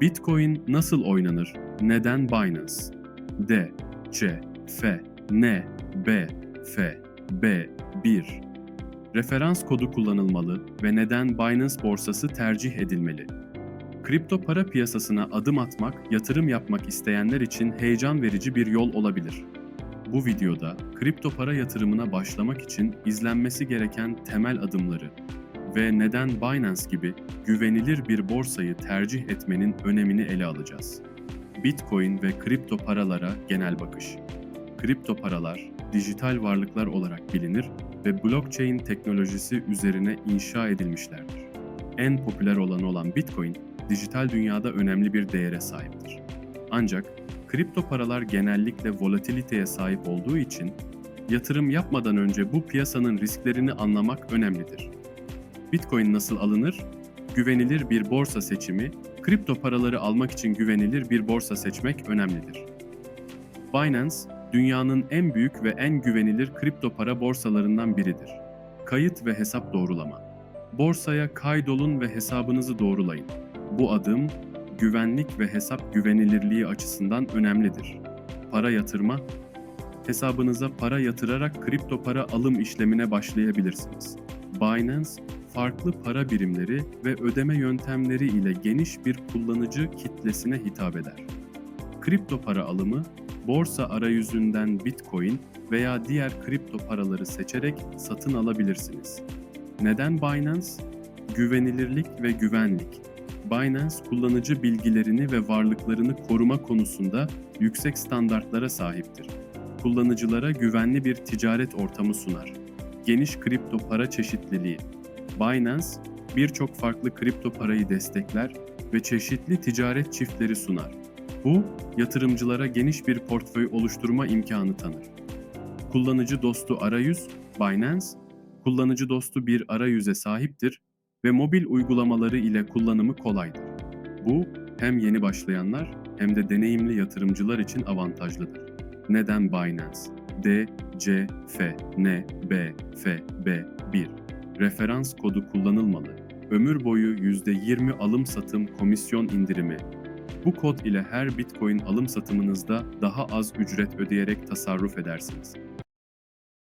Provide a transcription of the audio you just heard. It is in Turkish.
Bitcoin nasıl oynanır? Neden Binance? D, C, F, N, B, F, B, 1. Referans kodu kullanılmalı ve neden Binance borsası tercih edilmeli? Kripto para piyasasına adım atmak, yatırım yapmak isteyenler için heyecan verici bir yol olabilir. Bu videoda kripto para yatırımına başlamak için izlenmesi gereken temel adımları ve neden Binance gibi güvenilir bir borsayı tercih etmenin önemini ele alacağız. Bitcoin ve kripto paralara genel bakış. Kripto paralar dijital varlıklar olarak bilinir ve blockchain teknolojisi üzerine inşa edilmişlerdir. En popüler olanı olan Bitcoin, dijital dünyada önemli bir değere sahiptir. Ancak kripto paralar genellikle volatiliteye sahip olduğu için yatırım yapmadan önce bu piyasanın risklerini anlamak önemlidir. Bitcoin nasıl alınır? Güvenilir bir borsa seçimi, kripto paraları almak için güvenilir bir borsa seçmek önemlidir. Binance, dünyanın en büyük ve en güvenilir kripto para borsalarından biridir. Kayıt ve hesap doğrulama. Borsaya kaydolun ve hesabınızı doğrulayın. Bu adım güvenlik ve hesap güvenilirliği açısından önemlidir. Para yatırma, hesabınıza para yatırarak kripto para alım işlemine başlayabilirsiniz. Binance, farklı para birimleri ve ödeme yöntemleri ile geniş bir kullanıcı kitlesine hitap eder. Kripto para alımı, borsa arayüzünden Bitcoin veya diğer kripto paraları seçerek satın alabilirsiniz. Neden Binance? Güvenilirlik ve güvenlik. Binance kullanıcı bilgilerini ve varlıklarını koruma konusunda yüksek standartlara sahiptir. Kullanıcılara güvenli bir ticaret ortamı sunar. Geniş kripto para çeşitliliği. Binance birçok farklı kripto parayı destekler ve çeşitli ticaret çiftleri sunar. Bu, yatırımcılara geniş bir portföy oluşturma imkanı tanır. Kullanıcı dostu arayüz, Binance, kullanıcı dostu bir arayüze sahiptir ve mobil uygulamaları ile kullanımı kolaydır. Bu, hem yeni başlayanlar hem de deneyimli yatırımcılar için avantajlıdır. Neden Binance? D, C, F, N, B, F, B, 1. Referans kodu kullanılmalı. Ömür boyu %20 alım satım komisyon indirimi, bu kod ile her Bitcoin alım satımınızda daha az ücret ödeyerek tasarruf edersiniz.